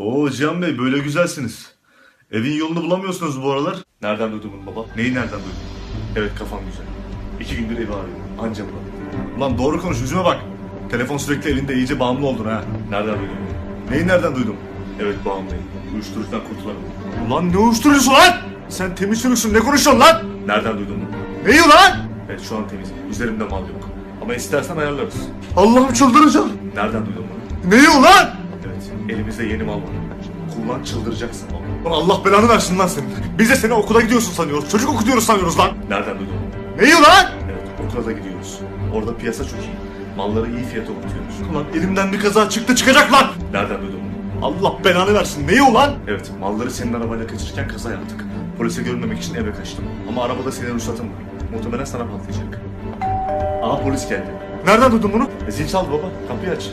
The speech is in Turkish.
Oo Cihan Bey böyle güzelsiniz. Evin yolunu bulamıyorsunuz bu aralar. Nereden duydun bunu baba? Neyi nereden duydun? Evet kafam güzel. İki gündür evi arıyorum. Anca bulamadım. Ulan doğru konuş yüzüme bak. Telefon sürekli elinde iyice bağımlı oldun ha. Nereden duydun bunu? Neyi nereden duydun? Evet bağımlıyım. Uyuşturucudan kurtulamam. Ulan ne uyuşturucusu lan? Sen temiz çocuksun ne konuşuyorsun lan? Nereden duydun bunu? Neyi lan? Evet şu an temizim. Üzerimde mal yok. Ama istersen ayarlarız. Allah'ım çıldıracağım. Nereden duydun bunu? Neyi ulan? Elimizde yeni mal var. Kullan çıldıracaksın. Ulan Allah belanı versin lan senin. Biz de seni okula gidiyorsun sanıyoruz. Çocuk okutuyoruz sanıyoruz lan. Nereden duydun? Neyi lan? Evet okula da gidiyoruz. Orada piyasa çok iyi. Malları iyi fiyata okutuyoruz. Ulan elimden bir kaza çıktı çıkacak lan. Nereden duydun? Allah belanı versin. Neyi ulan? Evet malları senin arabayla kaçırırken kaza yaptık. Polise görünmemek için eve kaçtım. Ama arabada senin ruhsatın var. Muhtemelen sana patlayacak. Aa polis geldi. Nereden duydun bunu? E, zil çaldı baba. Kapıyı aç.